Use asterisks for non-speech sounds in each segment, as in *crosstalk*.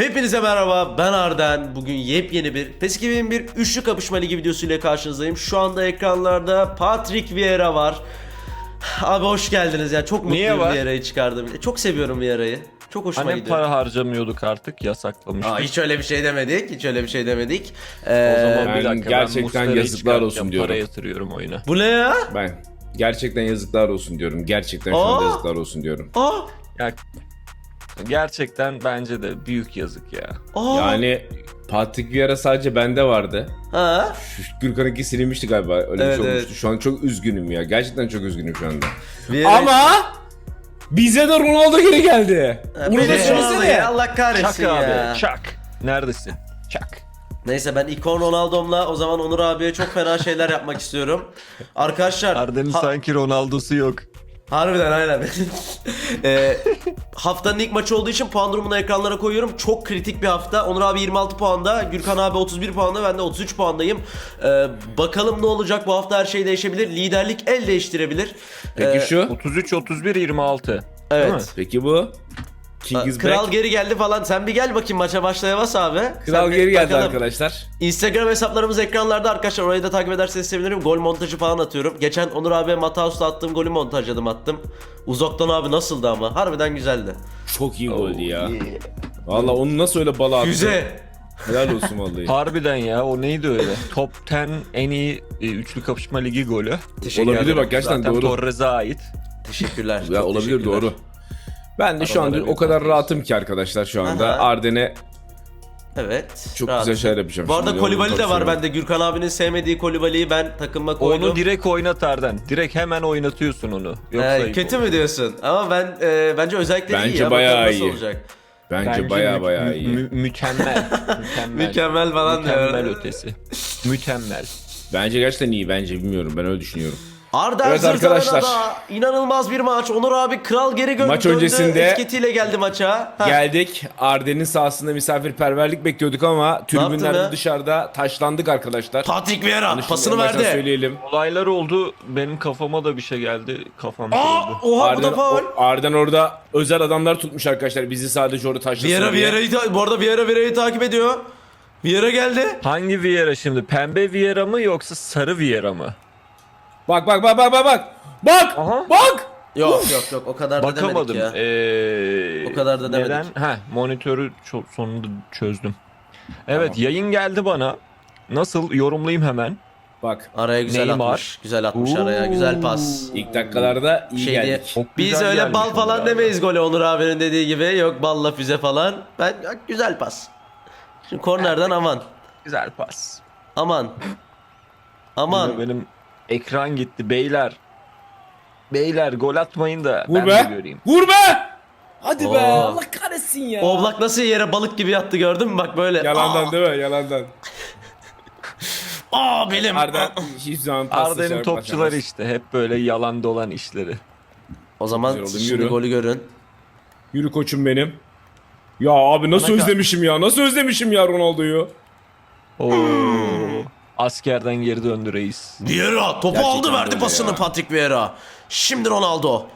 Hepinize merhaba ben Arden. Bugün yepyeni bir PES 2001 üçlü kapışma ligi videosuyla karşınızdayım. Şu anda ekranlarda Patrick Vieira var. Abi hoş geldiniz ya. Çok Niye mutluyum var? Vieira'yı çıkardım. Çok seviyorum Vieira'yı. Çok hoşuma Hani gidiyor. para harcamıyorduk artık yasaklamıştık. Aa, hiç öyle bir şey demedik. Hiç öyle bir şey demedik. o Ee, zaman bir Ben dakika gerçekten Muslera'yı yazıklar çıkartacağım, olsun diyorum. Para yatırıyorum oyuna. bu ne ya? Ben gerçekten yazıklar olsun diyorum. Gerçekten şu anda Aa! yazıklar olsun diyorum. Aa! Ya, gerçekten bence de büyük yazık ya. Aa! Yani Patrick Vieira sadece bende vardı. Ha? Gürkan'ınki silinmişti galiba. Öyle Evet, bir şey evet. olmuştu. Şu an çok üzgünüm ya. Gerçekten çok üzgünüm şu anda. Vieira- Ama bize de Ronaldo geri geldi. Bunu da söylesene. Allah kahretsin Çak ya. abi çak. Neredesin? Çak. Neyse ben ikon Ronaldo'mla o zaman Onur abiye çok fena şeyler yapmak istiyorum. Arkadaşlar Arden'in ha- sanki Ronaldo'su yok. Harbiden aynen. *laughs* Ee, haftanın ilk maçı olduğu için puan durumunu ekranlara koyuyorum. Çok kritik bir hafta. Onur abi 26 puanda, Gürkan abi 31 puanda, ben de 33 puandayım. Ee, bakalım ne olacak bu hafta her şey değişebilir. Liderlik el değiştirebilir. Peki Ee, şu? 33 31 26. Değil mi? Evet. Peki bu? King is Kral back. geri geldi falan. Sen bir gel bakayım maça başlayamaz abi. Kral Sen geri geldi bakalım. arkadaşlar. Instagram hesaplarımız ekranlarda arkadaşlar orayı da takip ederseniz sevinirim. Gol montajı falan atıyorum. Geçen Onur abi Mataus'ta attığım golü montajladım attım. Uzaktan abi nasıldı ama harbiden güzeldi. Çok iyi goldü ya. Valla onu nasıl öyle bala attı? Füze. Helal olsun vallahi. *laughs* Harbiden ya o neydi öyle? *laughs* Top 10 en iyi e, üçlü kapışma ligi golü. Teşekkür Olabilir ederim. bak gerçekten Zaten doğru. Torres'e ait. Teşekkürler. Ya çok olabilir teşekkürler. doğru. Ben de şu anda o kadar rahatım ki arkadaşlar şu anda. Aha. Arden'e Evet. çok rahat. güzel şeyler yapacağım. Bu arada şimdi. Kolibali de var bende. Gürkan abinin sevmediği Kolibali'yi ben takıma koydum. Onu direkt oynat Arden. Direkt hemen oynatıyorsun onu. Yoksa Ee, kötü mü diyorsun? Ama ben e, bence özellikle iyi Bence ya. bayağı iyi. olacak. Bence, baya mü- baya mü- iyi. mü- mükemmel. mükemmel. Mükemmel falan Mükemmel diyor. ötesi. Mükemmel. Bence gerçekten iyi bence bilmiyorum ben öyle düşünüyorum. Arda Evet arkadaşlar. inanılmaz bir maç. Onur abi kral geri gö- Maç döndü. öncesinde- etiketiyle geldi maça. Ha. Geldik Arden'in sahasında misafirperverlik bekliyorduk ama tribünlerde dışarıda taşlandık arkadaşlar. Patrick Vieira pasını verdi. söyleyelim. Olaylar oldu. Benim kafama da bir şey geldi. Kafam Aa, kırıldı. oha bu Arden, da faul. Arden orada özel adamlar tutmuş arkadaşlar bizi sadece orada taşlasın Vieira diye. Vieira'yı ta- bu arada Vieira Vieira'yı takip ediyor. Vieira geldi. Hangi Vieira şimdi? Pembe Vieira mı yoksa sarı Vieira mı? Bak bak bak bak bak bak. Bak! Aha. Bak! Yok yok yok o kadar da Bakamadım. demedik ya. Ee, O kadar da demedik. Neden? Heh, monitörü çok sonunda çözdüm. Evet yayın geldi bana. Nasıl yorumlayayım hemen. Bak Araya güzel Neymar. atmış. Güzel atmış araya. Güzel pas. ilk dakikalarda iyi Şey geldik. Biz öyle bal falan abi. demeyiz gole Onur abinin dediği gibi. Yok balla füze falan. Ben güzel pas. Şimdi kornerden aman. Güzel pas. Aman. Aman. Benim ekran gitti beyler. Beyler gol atmayın da Vur ben de be! göreyim. Vur be! Hadi be! Oo. Allah kahretsin ya. Oblak nasıl yere balık gibi yattı gördün mü bak böyle. Yalandan değil mi? Yalandan. Aa, *laughs* aa benim. Hiç zaman Arden'in şey topçuları işte hep böyle yalan dolan işleri. O zaman Güzel oldu, şimdi yürü. golü görün. Yürü koçum benim. Ya abi nasıl Bana özlemişim ya. Nasıl özlemişim ya Ronaldo'yu. Oo. Askerden geri döndü reis. Vieira topu Gerçekten aldı verdi pasını ya. Patrick Vieira. Şimdi Ronaldo.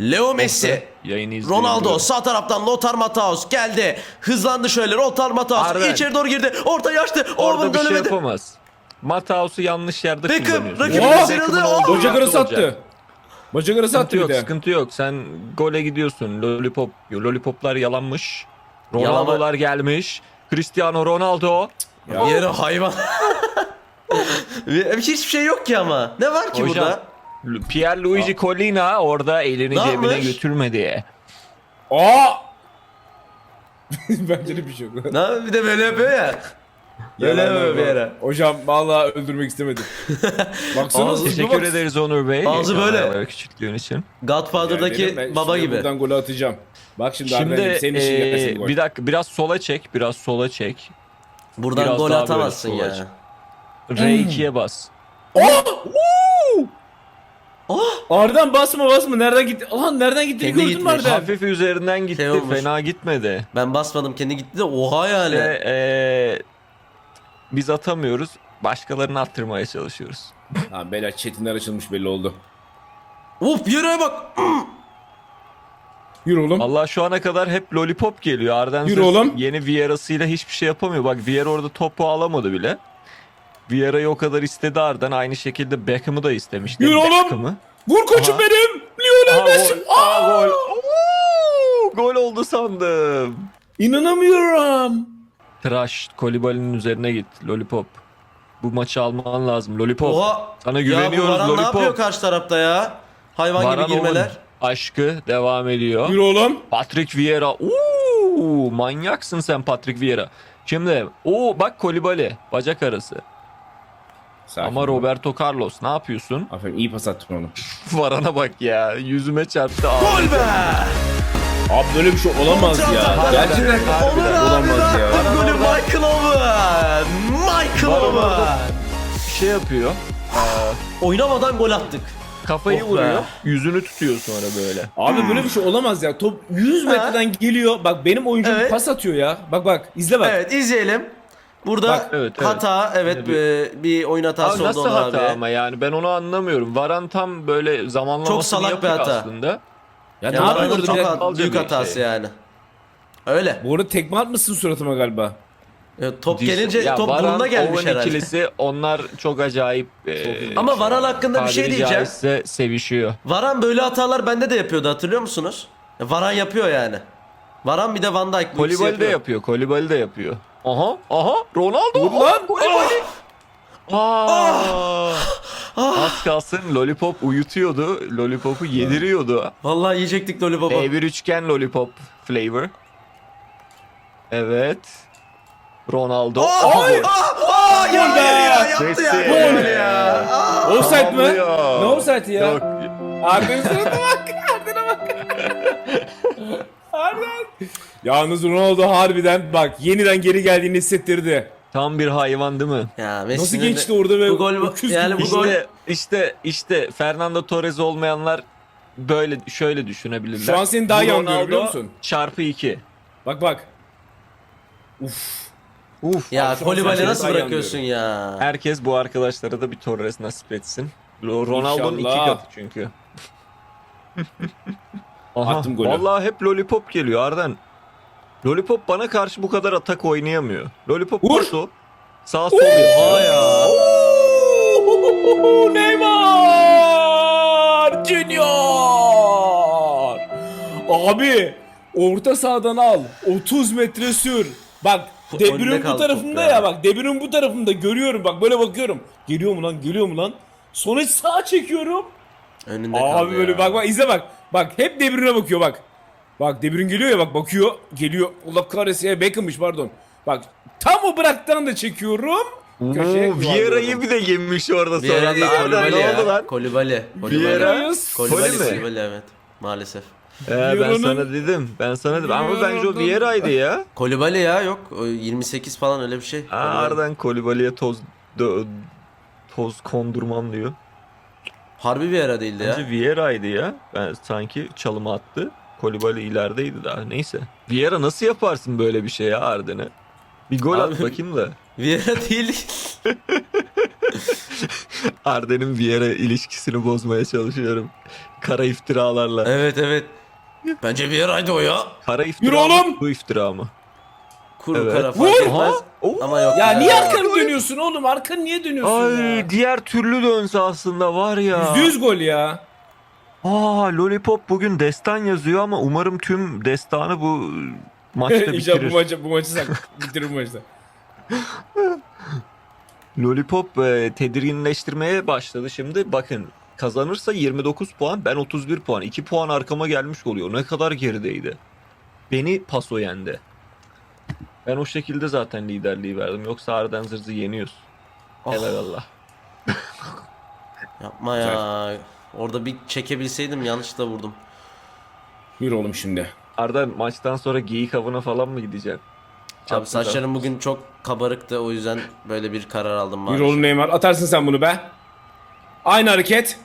Leo Messi. Yayını. Ronaldo sağ taraftan Lothar Matthäus geldi. Hızlandı şöyle Lothar Matthäus Arden. içeri doğru girdi. Orta yaştı. Orada Orban bir şey dönemedi. yapamaz. Mataus'u yanlış yerde Beckham, kullanıyorsun. rakibin Benim sıyrıldı. Oh! olduğu Bacak yerde arası olacak. attı. Bacak arası Sıkıntı attı bir yok, de. sıkıntı yok. Sen gole gidiyorsun. Lollipop, lollipoplar yalanmış. Yalama- Ronaldo'lar gelmiş. Cristiano Ronaldo. Vieira hayvan. *laughs* Hiçbir şey yok ki ama. Ne var ki Hocam, burada? Pierre Luigi Collina orada elini Ne cebine yapmış? götürmedi. Aa! *laughs* Bence de bir şey yok. Ne bir de böyle yapıyor ya. *laughs* Böyle yapıyor var. Vieira. Hocam vallahi öldürmek istemedim. *laughs* Baksana Ağzı- hızlı Teşekkür bak. ederiz Onur Bey. Ağzı böyle. Kameraları Küçülttüğün için. Godfather'daki Ben baba şimdi gibi. Buradan golü atacağım. Bak şimdi, Şimdi Arden'im senin işin eee, gelsin gol. bir dakika biraz sola çek, biraz sola çek. Buradan biraz gol daha atamazsın ya. sola R2'ye bas. Arden basma basma. Nereden gitti? Lan nereden gitti? Kendi Gördün mü gitmiş. Arden? Hafif üzerinden gitti, Şey olmuş. fena gitmedi. Ben basmadım kendi gitti de oha yani. Ve eee, biz atamıyoruz, başkalarını attırmaya çalışıyoruz. Tamam beyler chatinler açılmış belli oldu. Of Vieira'ya bak. Yürü oğlum. Allah şu ana kadar hep lollipop geliyor. Arden Yürü oğlum. yeni Vieira'sıyla hiçbir şey yapamıyor. Bak Vieira orada topu alamadı bile. Vieira'yı o kadar istedi Arden. Aynı şekilde Beckham'ı da istemişti. Yürü oğlum. Beckham'ı. Vur koçum Aha. benim. Lionel Messi. Aa, gol. Oo, gol oldu sandım. İnanamıyorum. Tıraş Kolibali'nin üzerine git. Lollipop. Bu maçı alman lazım. Lollipop. Oha. Sana Ya bu güveniyoruz ne Lollipop. yapıyor karşı tarafta ya? Hayvan Varan gibi girmeler. oğlum, Aşkı devam ediyor. Yürü oğlum. Patrick Vieira. Oo, manyaksın sen Patrick Vieira. Şimdi o bak Kolibali bacak arası. Sakin Ama. Roberto Carlos ne yapıyorsun? *laughs* Aferin iyi pas attın oğlum. Varana bak ya yüzüme çarptı. Gol be! Abi böyle bir şey olamaz ya. Gerçekten abi olamaz ya. golü Michael Owen. Michael Owen. bir şey yapıyor. Oynamadan gol attık. Kafayı Oh be. vuruyor. Yüzünü tutuyor sonra böyle. Abi böyle bir şey olamaz ya. Top 100 Ha? metreden geliyor. Bak benim oyuncum Evet. pas atıyor ya. Bak bak izle bak. Evet izleyelim. Burada Bak, evet, evet. hata evet Yine bir, bir oyun hatası Abi oldu nasıl hata abi. ama yani ben onu anlamıyorum. Varan tam böyle zamanlamasını Çok salak bir yapıyor hata. aslında. Ya, Ya ne yapıyor orada çok hat- büyük bir hatası şey. yani. Öyle. Bu arada tekme atmışsın suratıma galiba. Ya, top Diş- gelince Ya top Varan, burnuna gelmiş Owen herhalde. ikilisi onlar çok acayip. e, Ama Varan hakkında bir şey tabiri diyeceğim. caizse sevişiyor. Varan böyle hatalar bende de yapıyordu hatırlıyor musunuz? Ya, Varan yapıyor yani. Varan bir de Van Dijk bu ikisi Kolibali de yapıyor. Kolibali de yapıyor. Aha, aha, Ronaldo. Vur lan. Kolibali. Aa. Az kalsın Lollipop uyutuyordu. Lollipop'u yediriyordu. Vallahi yiyecektik Lollipop'u. B1 üçgen Lollipop flavor. Evet. Ronaldo. Aa, Aha, ay, gol. aa, aa, ya, ya, ya, yaptı Messi. ya. Gol. Gol ya. Aa. Offside mi? Tamamlıyor. Ne offside ya? Yok. *laughs* Arda'nın suratına bak. Arda'na bak. Arda. Yalnız Ronaldo harbiden bak yeniden geri geldiğini hissettirdi. Tam bir hayvan değil mi? Ya Nasıl Messi'nin geçti orada ve bu gol öküz yani bu gibi. gol İşte işte işte Fernando Torres olmayanlar böyle şöyle düşünebilirler. Şu an seni daha Bu iyi anlıyorum, Ronaldo biliyor musun? Çarpı 2. Bak bak. Uf. Uf. ya şu an Kolibali nasıl bırakıyorsun ya? Herkes bu arkadaşlara da bir Torres nasip etsin. Lo- Ronaldo'nun iki İnşallah. katı çünkü. *laughs* Aha, Attım golü. Vallahi hep Lollipop geliyor Arden. Lollipop bana karşı bu kadar atak oynayamıyor. Lollipop Vur. paso. Sağ sol yapıyor. Aa ya. Neymar Junior. Abi orta sahadan al. 30 metre sür. Bak Önünde Debir'in bu kaldı tarafında top ya. ya. bak Debir'in bu tarafında görüyorum bak böyle bakıyorum. Geliyor mu lan geliyor mu lan? Sonra sağa çekiyorum. Önünde kaldı Abi böyle ya. bak bak izle bak. Bak hep Debir'ine bakıyor bak. Bak Debir'in geliyor ya bak bakıyor. Geliyor. Allah kahretsin ya Beckham'mış pardon. Bak tam o bıraktan da çekiyorum. Oo, Vieira'yı bir de yemiş orada sonra. değil Arden Kolibali ne oldu ya. lan? Kolibali. Vieira. Kolibali. Kolibali, Koli mi? Kolibali evet. Maalesef. Ee, ben Vieira'nın- sana dedim. Ben sana dedim. Ama bence o Vieira'ydı ya. Kolibali ya yok. o 28 falan öyle bir şey. Aa, Kolibali. Kolibali'ye toz dö- toz kondurmam diyor. Harbi bir ara değildi ya. Bence Vieira'ydı ya. Ben sanki çalımı attı. Kolibali ilerideydi daha. Neyse. Vieira nasıl yaparsın böyle bir şey ya Arden'e? Bir gol at Abi- bakayım da. *laughs* Vieira değil. *laughs* Arden'in Vieira ilişkisini bozmaya çalışıyorum. Kara iftiralarla. evet evet. Bence Vieira'ydı o ya. Kara iftira Yürü mı, oğlum! Bu iftira mı? Kuru Evet. kara fark etmez. Ama yok. Ya ya. niye arkanı dönüyorsun oğlum? Arkanı niye dönüyorsun Ay ya? diğer türlü dönse aslında var ya. Yüzde yüz gol ya. Aa Lollipop bugün destan yazıyor ama umarım tüm destanı bu maçta *laughs* İnşallah *laughs* bitirir. bu maçı, bu maçı sak bitirir bu maçta. Lollipop e, tedirginleştirmeye başladı şimdi. Bakın kazanırsa 29 puan ben 31 puan. 2 puan arkama gelmiş oluyor. Ne kadar gerideydi. Beni paso yendi. Ben o şekilde zaten liderliği verdim. Yoksa Arden Zırz'ı yeniyoruz. Oh. Helal Allah. Yapma ya. Orada bir çekebilseydim yanlışlıkla vurdum. Yürü oğlum şimdi. Arden maçtan sonra geyik avına falan mı gideceksin? Abi Çapraz saçlarım bugün çok kabarıktı o yüzden böyle bir karar aldım Yürü maalesef. oğlum Neymar. Atarsın sen bunu be. Aynı hareket.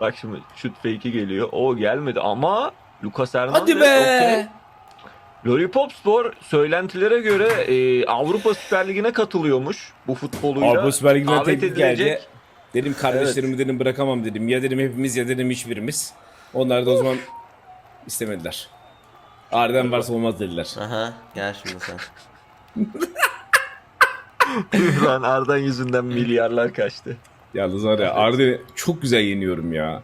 Bak şimdi şut fake'i geliyor. O gelmedi ama Lucas Hernandez Hadi be. Lollipop Spor söylentilere göre e, Avrupa Süper Ligi'ne katılıyormuş bu futboluyla. Avrupa Süper Ligi'nden davet teklif geldi. Dedim kardeşlerimi dedim bırakamam dedim. Ya dedim hepimiz ya dedim hiçbirimiz. Onlar da o zaman istemediler. Arden varsa olmaz dediler. Aha gel şimdi sen. *laughs* Lan Ardan yüzünden milyarlar kaçtı. Yalnız var ya Arden'i çok güzel yeniyorum ya.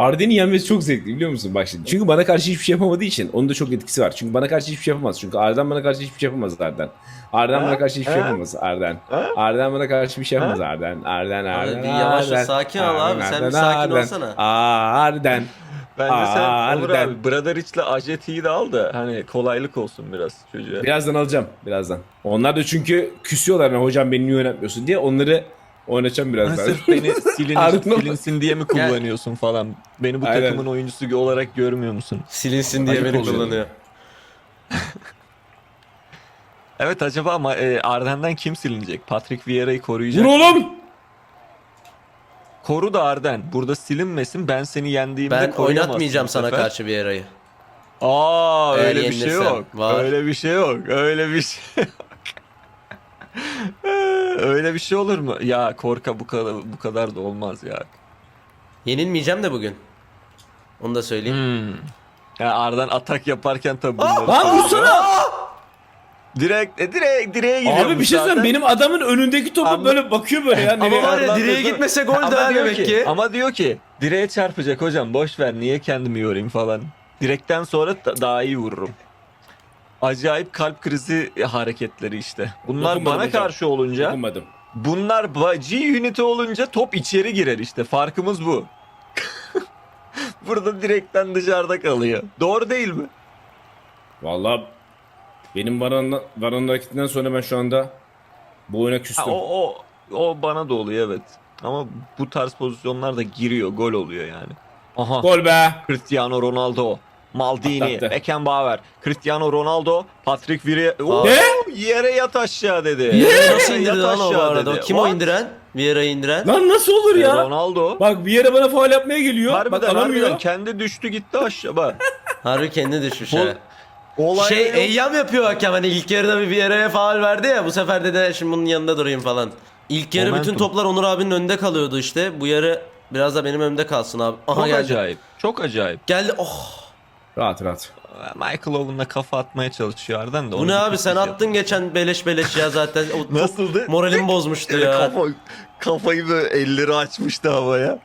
Arden'i yenmesi çok zevkli biliyor musun? Bak şimdi. Çünkü bana karşı hiçbir şey yapamadığı için onun da çok etkisi var. Çünkü bana karşı hiçbir şey yapamaz. Çünkü Arden bana karşı hiçbir şey yapamaz Arden. Arden bana karşı hiçbir şey Ha? yapamaz Arden. Arden bana karşı bir şey yapamaz Arden. Arden Arden. bir yavaş ol, Arden, sakin ol abi. Sen bir sakin olsana. Arden. Bence sen Aa, Onur harbiden. abi Brother Rich'le Ajeti'yi de al da hani kolaylık olsun biraz çocuğa. Birazdan alacağım. Birazdan. Onlar da çünkü küsüyorlar. Yani, Hocam beni niye oynatmıyorsun diye. Onları oynatacağım Hani birazdan. sırf beni *laughs* silin, Ardından- silinsin diye mi kullanıyorsun falan. Beni bu Aynen. takımın oyuncusu olarak görmüyor musun? Silinsin diye Ayıp beni oluyor. kullanıyor. *laughs* Evet acaba ama e, Arden'den kim silinecek? Patrick Vieira'yı koruyacak. Vur oğlum. Koru da Arden. Burada silinmesin. Ben seni yendiğimde Ben koruyamazsın oynatmayacağım bu sana sefer. karşı bir yarayı. Aa Eğer öyle bir şey yenilirsem, yok. var. Öyle bir şey yok. Öyle bir şey yok. Öyle bir şey olur mu? Ya korka bu kadar bu kadar da olmaz ya. Yenilmeyeceğim de bugün. Onu da söyleyeyim. Hmm. Ya Arden atak yaparken tabi bunları Lan vursana. Direkt e, direkt direğe gidiyor. Abi bir şey söyleyeyim. Benim adamın önündeki topu Ama- böyle bakıyor böyle ya. Ama nereye- var ya direğe de- gitmese gol Ama daha diyor demek ki. Ama diyor ki direğe çarpacak hocam boş ver niye kendimi yorayım falan. Direkten sonra da- daha iyi vururum. Acayip kalp krizi hareketleri işte. Bunlar Dokunmadım bana hocam. karşı olunca Dokunmadım. bunlar G unit'i olunca top içeri girer işte. Farkımız bu. *laughs* Burada direkten dışarıda kalıyor. Doğru değil mi? Valla benim Varan'la, Varan'ın hareketinden sonra ben şu anda bu oyuna Ha, küstüm. o, o, o bana da oluyor evet. Ama bu tarz pozisyonlarda giriyor. Gol oluyor yani. Aha. Gol be. Cristiano Ronaldo, Maldini, Atlattı. Beckenbauer, Cristiano Ronaldo, Patrick Vieira. Oo, Ne? Yere yat aşağı dedi. Vieira nasıl Yere indirdi lan o bu arada? Kim o What? indiren? Vieira'yı indiren. Lan nasıl olur ya? Ronaldo. Bak bir yere bana faul yapmaya geliyor. Harbiden, Bak alamıyor. harbiden kendi düştü gitti aşağı. Bak. *laughs* Harbi kendi düşmüş Bu- ha. Olay Şey yok. Eyyam yapıyor hakem hani ilk yarıda bir Vieira'ya faul verdi ya bu sefer de de şimdi bunun yanında durayım falan. İlk yarı Momentum. bütün toplar Onur abinin önünde kalıyordu işte. Bu yarı biraz da benim önümde kalsın abi. Aha Çok geldi. acayip. Çok acayip. Geldi. Oh. Rahat rahat. Michael Owen'la kafa atmaya çalışıyor Arden de. Bu ne abi sen tutmayacak. attın geçen beleş beleş ya zaten. O *laughs* Nasıldı? Moralimi bozmuştu ya. Kafa, kafayı böyle elleri açmıştı havaya.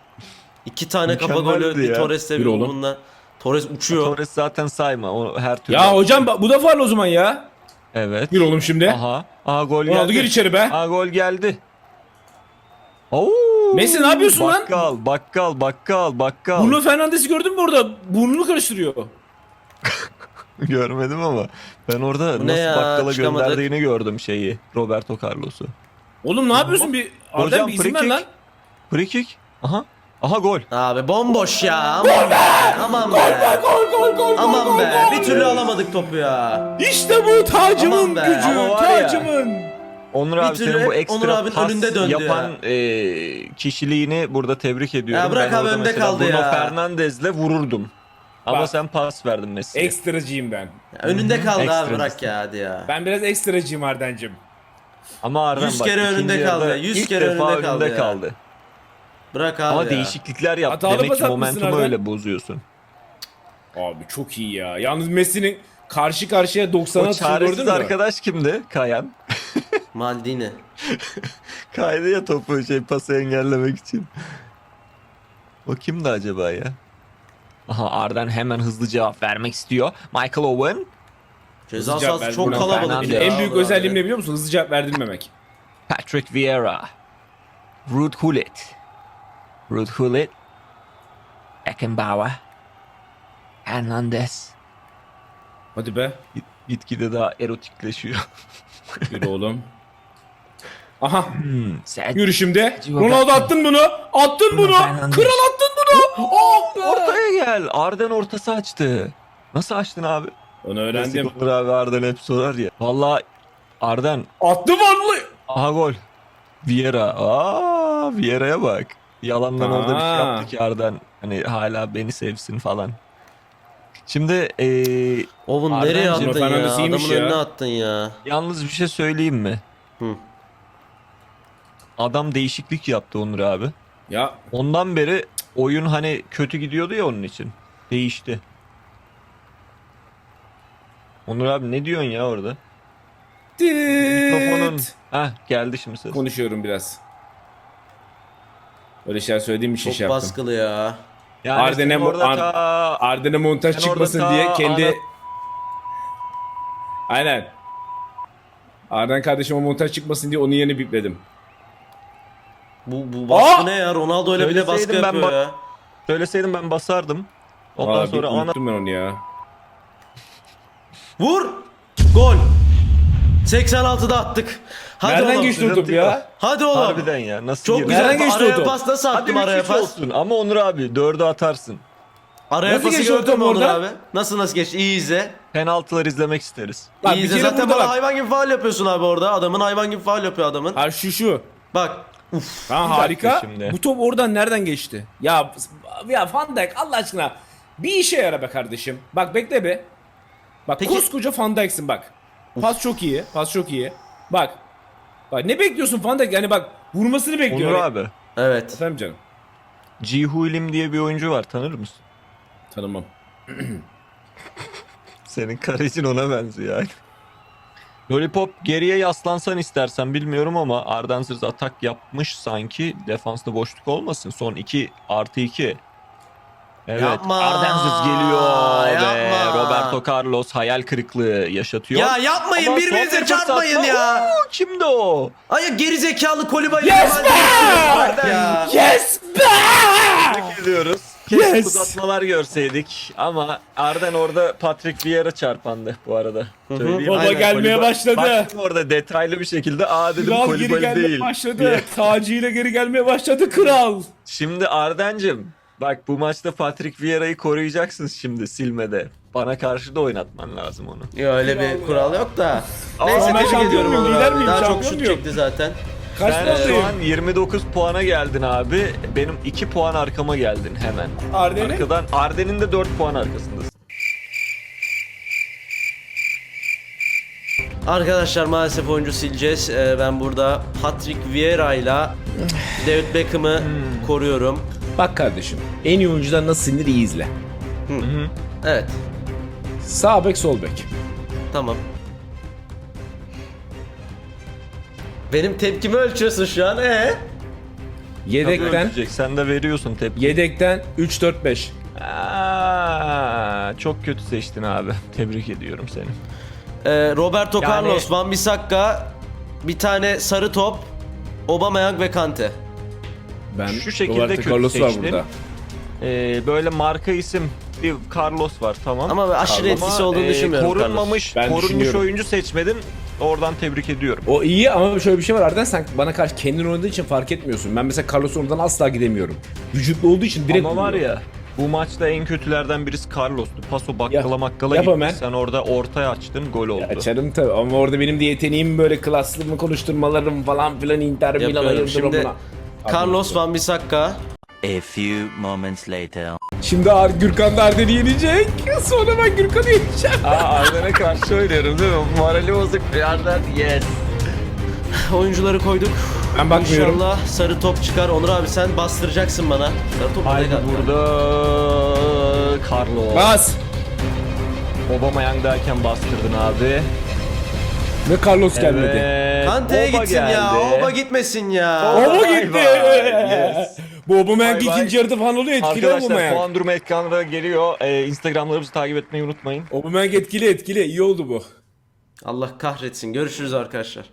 İki tane kafa Mükemmeldi golü bir. Torres'le bir bununla. Torres uçuyor. Torres zaten sayma. O her türlü. Ya hocam bu da faul o zaman ya. Evet. Gir oğlum şimdi. Aha. Aha gol Ronaldo geldi. gir içeri be. Aha gol geldi. Oo. Messi ne yapıyorsun lan? bakkal, Bakkal, bakkal, bakkal, Bruno Fernandes'i gördün mü orada? Burnunu karıştırıyor. *laughs* Görmedim ama ben orada Bu ne nasıl ya? bakkala Çıkamadık. gönderdiğini gördüm şeyi. Roberto Carlos'u. Oğlum ne yapıyorsun bir? Hocam bir izin free ver kick. lan. Free kick. Aha. Aha gol. Abi bomboş ya. Aman be. Aman be. Gol gol gol Aman gol, be. gol. Bir türlü alamadık topu ya. İşte bu tacımın gücü. Tacımın. Onur abi türlü senin bu Onur ekstra abinin pas önünde döndü yapan e, kişiliğini burada tebrik ediyorum. Ya bırak ben abi, orada önde mesela kaldı Bruno ya. Fernandes'le vururdum. Ama Bak. sen pas verdin Messi'ye. Ekstracıyım ben. Ya Önünde kaldı abi Ekstra bırak ya hadi ya. Ben biraz ekstracıyım Arden'cim. Ama Arden Yüz bak, kere ikinci önünde yarıda kaldı, yüz ilk kere defa önünde kaldı ya. kaldı. Bırak abi Ama ya. değişiklikler yap. Hatalı Demek pas ki atmışsın momentumu Arden. öyle bozuyorsun. Abi çok iyi ya. Yalnız Messi'nin karşı karşıya 90'a O atışını gördün çaresiz mü? arkadaş kimdi? Kayan. *laughs* Maldini. Kaydı ya topu şey pası engellemek için. O kimdi acaba ya? Aha Arden hemen hızlı cevap vermek istiyor. Michael Owen. Ceza cevap sahası çok kalabalık. En büyük özelliğim ne biliyor musun? Hızlı cevap verdirmemek. Patrick Vieira. Ruud Gullit. Ruud Gullit. Beckenbauer. Hernandez. Hadi be. Git- Gitgide daha erotikleşiyor. *laughs* Yürü oğlum. Aha. Hmm, Sergio Yürü şimdi. Civa Ronaldo attın bunu. Attın bunu. Kral attın bunu. Oh be. Ortaya gel. Arden ortası açtı. Nasıl açtın abi? Onu öğrendim. Olur abi Arden hep sorar ya. Valla Arden. Attı vallahi. Aha gol. Vieira. Aa Vieira'ya bak. Yalandan orada bir şey Aa. yaptı ki Arden. Hani hala beni sevsin falan. Şimdi eee Oğlum Arden nereye attın ya? Fernandes iyiymiş Adamın ya. önüne attın ya. yalnız bir şey söyleyeyim mi? Hı. Adam değişiklik yaptı Onur abi. Ya Ondan beri oyun hani kötü gidiyordu ya onun için. Değişti. Onur abi ne diyorsun ya orada? Mikrofonun. Tıt. Hah geldi şimdi ses. Konuşuyorum biraz. Öyle şeyler söylediğim için Çok şey yaptım. baskılı ya. Yani Arden'e orada Ar- ta- Arden'e montaj Sen çıkmasın ta diye kendi... Aynen. Arden kardeşime montaj çıkmasın diye onun yerini bipledim. Bu, bu baskı Aa! ne ya? Ronaldo öyle bile baskı Söyleseydim ben yapıyor ya. Söyleseydim ben basardım. Ondan Valla sonra ana unuttum ben onu ya. Vur! Gol! 86'da attık. Hadi Nereden oğlum. geçti o top ya? Hadi oğlum. harbiden ya nasıl Çok güzel. Nereden geçti o araya top? pas nasıl Hadi attım araya 3-3 pas? olsun ama Onur abi dördü atarsın. Araya Nasıl pası geçti o gördün top mü Onur oradan? abi? Nasıl nasıl geçti? İyi izle. Penaltılar izlemek isteriz. Bak, İyi bir izle. kere Zaten burada bana bak. hayvan gibi faul yapıyorsun abi orada. Adamın hayvan gibi faul yapıyor adamın. Ha şu şu. Bak. Ha Bir harika. şimdi. Bu top oradan nereden geçti? Ya ya Van Dijk Allah aşkına bir işe yara be kardeşim. Bak bekle be. Bak Peki- koskoca Van Dijk'sin bak. Pas çok iyi. Pas çok iyi. Bak. Bak ne bekliyorsun Van Dijk? Yani bak vurmasını bekliyor. Onur abi. Evet. Efendim canım. Jihu Lim diye bir oyuncu var tanır mısın? Tanımam. *clears throat* Senin karecin ona benziyor yani. Lollipop geriye yaslansan istersen bilmiyorum ama Arden Zırz atak yapmış sanki defansta boşluk olmasın. Son 2 artı 2. Evet Yapma, Arden Zırz geliyor ve yapma. Roberto Carlos hayal kırıklığı yaşatıyor. Ya yapmayın Ama birbirinize son bir fırsat çarpmayın ya. Oo, kimdi o? Ay geri zekalı Kolibali. Yes be! Ya. Yes be! Tebrik ediyoruz. Keşke Yes! uzatmalar görseydik ama Arden orada Patrick Vieira çarpandı bu arada. Söyleyeyim. Baba Aynen, gelmeye başladı. Baktım orada detaylı bir şekilde aa dedim Kral geri Kolibali gelmeye değil. başladı. diye. Tacıyla geri gelmeye başladı kral. Şimdi Arden'cim bak bu maçta Patrick Vieira'yı koruyacaksın şimdi silmede. Bana karşı da oynatman lazım onu. Ya öyle bir kural yok da. Aa, Neyse ben tebrik şampiyon ediyorum muyum, Onur lider abi. miyim, Daha çok şampiyon şut muyum? çekti zaten. Kaç Sen şu an 29 puana geldin abi. Benim 2 puan arkama geldin hemen. Arden'in? Arkadan Arden'in de 4 puan arkasındasın. Arkadaşlar maalesef oyuncu sileceğiz. Ee, ben burada Patrick Vieira ile David Beckham'ı Hmm. koruyorum. Bak kardeşim en iyi oyuncular nasıl sinir iyi izle. Evet. Sağ bek sol bek. Tamam. Benim tepkimi ölçüyorsun şu an. Ee? Yedekten Ölecek. Sen de veriyorsun tepki. yedekten 3 4 5. Aa, çok kötü seçtin abi. *laughs* Tebrik ediyorum seni. Ee, Roberto Yani- Carlos, Van Bissaka, bir tane sarı top, Aubameyang ve Kante. Ben Şu şekilde Roberto kötü Carlos var seçtin. burada. Ee, böyle marka isim bir Carlos var tamam. Ama aşırı Carlos. etkisi olduğunu e, düşünmüyorum. Korunmamış, Ben korunmuş düşünüyorum. oyuncu seçmedin. Oradan tebrik ediyorum. O iyi ama şöyle bir şey var Arden sen bana karşı kendin oynadığın için fark etmiyorsun. Ben mesela Carlos oradan asla gidemiyorum. Vücutlu olduğu için direkt Ama var vuruyor. ya bu maçta en kötülerden birisi Carlos'tu. Paso bakkala Yap- makkala yap gitti. hemen. Sen orada ortaya açtın gol oldu. Açarım tabii ama orada benim de yeteneğim böyle klaslımı konuşturmalarım falan filan Inter Milan Yapıyorum. Şimdi. Carlos, Van Bissaka. A few moments later. Şimdi Ar Gürkan da Arden'i yenecek. Sonra ben Gürkan'ı yeneceğim. Aa Arden'e karşı oynuyorum değil mi? Morali bozuk bir Arden. Yes. Oyuncuları koyduk. Ben bakmıyorum. İnşallah sarı top çıkar. Onur abi sen bastıracaksın bana. Sarı top Haydi burada. burada Carlos. Bas. Aubameyang derken bastırdın abi. Ve Carlos gelmedi. Evet, Kante'ye gitsin ya. geldi. Oba gitmesin ya. Oba- gitti. yes. Bu Aubameyang Vay vay. ikinci yarıda falan oluyor etkili Arkadaşlar Aubameyang. puan durumu ekranlara geliyor. Ee, Instagramlarımızı takip etmeyi unutmayın. Aubameyang etkili etkili iyi oldu bu. Allah kahretsin. Görüşürüz arkadaşlar.